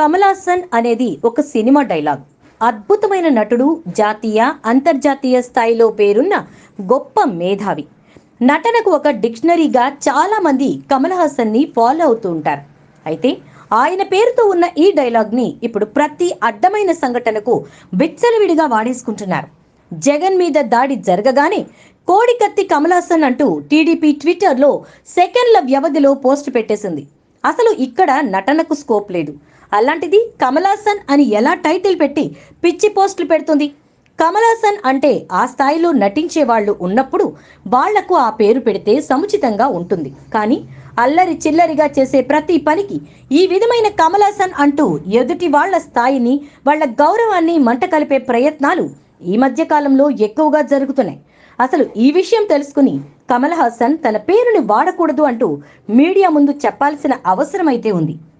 కమలాసన్ అనేది ఒక cinema dialogue. అద్భుతమైన నటుడు జాతీయ అంతర్జాతీయ స్థాయిలో పేరున్న గొప్ప మేధావి. నటనకు ఒక డిక్షనరీగా చాలా మంది కమల్ హాసన్ని ఫాలో అవుతూ ఉంటారు. అయితే ఆయన పేరుతో ఉన్న ఈ డైలాగ్ని ఇప్పుడు ప్రతి అడ్డమైన సంఘటనకు విచ్చలవిడిగా వాడేసుకుంటున్నారు. జగన్ మీద దాడి జరగగానే కోడికత్తి కమల్ హాసన్ అంటూ టీడీపీ ట్విట్టర్లో సెకండ్ల వ్యవధిలో పోస్ట్ పెట్టేసింది. అసలు ఇక్కడ నటనకు స్కోప్ లేదు. అలాంటిది కమలాసన్ అని ఎలా టైటిల్ పెట్టి పిచ్చి పోస్టులు పెడుతుంది? కమలాసన్ అంటే ఆ స్థాయిలో నటించే వాళ్ళు ఉన్నప్పుడు వాళ్ళకు ఆ పేరు పెడితే సముచితంగా ఉంటుంది. కానీ అల్లరి చిల్లరిగా చేసే ప్రతి పనికి ఈ విధమైన కమలాసన్ అంటూ ఎదుటి వాళ్ళ స్థాయిని వాళ్ళ గౌరవాన్ని మంట కలిపే ప్రయత్నాలు ఈ మధ్య కాలంలో ఎక్కువగా జరుగుతున్నాయి. అసలు ఈ విషయం తెలుసుకుని కమల్ హాసన్ తన పేరుని వాడకూడదు అంటూ మీడియా ముందు చెప్పాల్సిన అవసరం అయితే ఉంది.